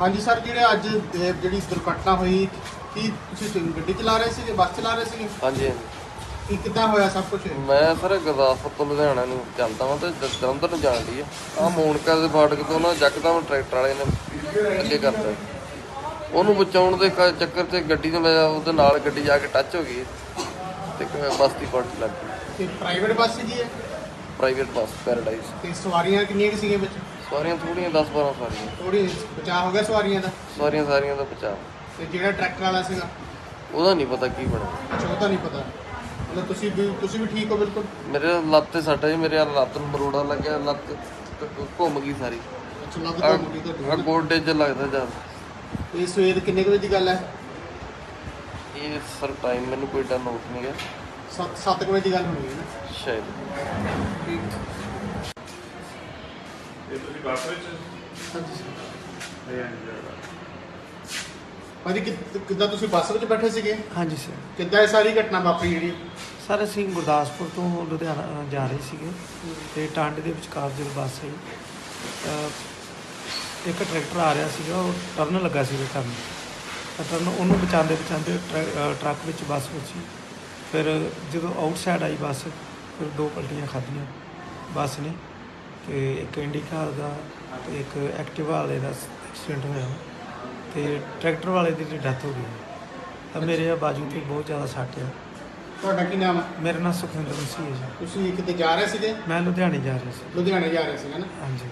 ਹਾਂਜੀ ਸਰ ਜਿਹੜੇ ਅੱਜ ਇਹ ਜਿਹੜੀ ਦੁਰਘਟਨਾ ਹੋਈ ਕੀ ਤੁਸੀਂ ਗੱਡੀ ਚਲਾ ਰਹੇ ਸੀਗੇ ਬੱਸ ਚਲਾ ਰਹੇ ਸੀਗੇ? ਹਾਂਜੀ ਹਾਂਜੀ। ਕੀ ਕਿੱਦਾਂ ਹੋਇਆ ਸਭ ਕੁਝ ਮੈਂ ਸਰ ਗੁਰਦਾਸਪੁਰ ਤੋਂ ਲੁਧਿਆਣਾ ਨੂੰ ਚੱਲਦਾ ਵਾਂ ਤੇ ਜ- ਜਲੰਧਰ ਨੂੰ ਜਾਣ ਲਈ ਆ। ਆਹ ਮੋਨਕਾ ਦੇ ਫਾਟਕ ਤੋਂ ਨਾ ਜੱਕਦਮ ਟਰੈਕਟਰ ਵਾਲੇ ਨੇ ਅੱਗੇ ਕਰਤਾ। ਉਹਨੂੰ ਬਚਾਉਣ ਦੇ ਕ- ਚੱਕਰ 'ਚ ਗੱਡੀ ਨੂੰ ਮੈਂ ਉਹਦੇ ਨਾਲ ਗੱਡੀ ਜਾ ਕੇ ਟੱਚ ਹੋ ਗਈ। ਤੇ ਬੱਸ ਦੀ ਫਾਟਕ ਲੱਗ ਗਈ। ਤੇ ਪ੍ਰਾਈਵੇਟ ਬੱਸ ਸੀਗੀ ਇਹ? ਪ੍ਰਾਈਵੇਟ ਬੱਸ ਪੈਰਾਡਾਈਜ਼ ਤੇ ਸਵਾਰੀਆਂ ਕਿੰਨੀਆਂ ਕੁ ਸੀਗੀਆਂ ਵਿੱਚ? ਸਵਾਰੀਆਂ ਥੋੜੀਆਂ 10 12 ਸਵਾਰੀਆਂ। ਥੋੜੀ ਬਚਾਅ ਹੋ ਗਿਆ ਸਵਾਰੀਆਂ ਦਾ? ਸਵਾਰੀਆਂ ਸਾਰੀਆਂ ਦਾ ਬਚਾਅ ਤੇ ਜਿਹੜਾ ਟਰੈਕਟਰ ਵਾਲਾ ਸੀਗਾ? ਉਹਦਾ ਨਹੀਂ ਪਤਾ ਕੀ ਬਣਾ ਅੱਛਾ ਉਹ ਤਾਂ ਨਹੀਂ ਪਤਾ। ਮਤਲਬ ਤੁਸੀਂ ਵੀ ਤੁਸੀਂ ਵੀ ਠੀਕ ਹੋ ਬਿਲਕੁਲ? ਮੇਰੇ ਲੱਤ ਤੇ ਸੱਟ ਹੈ ਜੀ ਮੇਰੇ ਲੱਤ ਨੂੰ ਮਰੋੜਾ ਲੱਗਿਆ ਲੱਤ ਘੁੰਮ ਗਈ ਸਾਰੀ। ਅੱਛਾ ਲੱਗ ਆ ਤਾਂ ਮੁੰਡੀ ਤੁਹਾਡੀ। ਗੋਡੇ 'ਚ ਲੱਗਦਾ ਜਦ ਇਹ ਸਵੇਰ ਕਿੰਨੇ ਕੁ ਵਜੇ ਦੀ ਗੱਲ ਹੈ? ਇਹ ਸਰ ਟਾਈਮ ਮੈਨੂੰ ਕੋਈ ਏਡਾ ਨੋਟ ਨਹੀਂ ਗਿਆ। 7 7 ਵਜੇ ਦੀ ਗੱਲ ਹੋਣੀ ਹੈ ਨਾ। ਸ਼ਾਇਦ। ਇਹ ਤੁਸੀਂ ਬੱਸ ਵਿੱਚ? ਹਾਂਜੀ ਸਰ। ਇਹ ਭਾਜੀ ਕਿ- ਕਿੱਦਾਂ ਤੁਸੀਂ ਬੱਸ ਵਿੱਚ ਬੈਠੇ ਸੀਗੇ? ਹਾਂਜੀ ਸਰ। ਕਿੱਦਾਂ ਇਹ ਸਾਰੀ ਘਟਨਾ ਵਾਪਰੀ ਜਿਹੜੀ? ਸਰ ਅਸੀਂ ਗੁਰਦਾਸਪੁਰ ਤੋਂ ਲੁਧਿਆਣਾ ਅ, ਜਾ ਰਹੇ ਸੀਗੇ ਤੇ ਟਾਂਡੇ ਦੇ ਵਿਚਕਾਰ ਜਦੋਂ ਬੱਸ ਆਈ ਇੱਕ ਟਰੈਕਟਰ ਆ ਰਿਹਾ ਸੀਗਾ ਉਹ ਟਰਨ ਲੱਗਾ ਸੀਗਾ ਟਰਨ। ਤਾਂ ਟਰਨ ਉਹਨੂੰ ਬਚਾਉਂਦੇ ਬਚਾਉਂਦੇ ਟਰੱਕ ਵਿੱਚ ਬੱਸ ਵੱਜੀ। ਫਿਰ ਜਦੋਂ ਆਊਟਸਾਈਡ ਆਈ ਬੱਸ ਫਿਰ ਦੋ ਪਲਟੀਆਂ ਖਾਧੀਆਂ ਬੱਸ ਨੇ। ਤੇ ਇੱਕ ਇੰਡੀਕਾ ਦਾ ਤੇ ਇੱਕ ਐਕਟਿਵਾ ਵਾਲੇ ਦਾ ਐਕਸੀਡੈਂਟ ਹੋਇਆ। ਤੇ ਟਰੈਕਟਰ ਵਾਲੇ ਦੀ ਡੈਥ ਹੋ ਗਈ। ਤਾਂ ਮੇਰੇ ਬਾਜੂ ਤੇ ਬਹੁਤ ਜ਼ਿਆਦਾ ਸੱਟ ਆ। ਤੁਹਾਡਾ ਕੀ ਨਾਮ ਹੈ ਮੇਰਾ ਨਾਮ ਸੁਖਵਿੰਦਰ ਸਿੰਘ ਹੈ ਜੀ। ਤੁਸੀਂ ਕਿਤੇ ਜਾ ਰਹੇ ਸੀਗੇ? ਮੈਂ ਲੁਧਿਆਣੇ ਜਾ ਰਿਹਾ ਸੀ। ਲੁਧਿਆਣੇ ਜਾ ਰਹੇ ਸੀਗੇ ਨਾ? ਹਾਂਜੀ।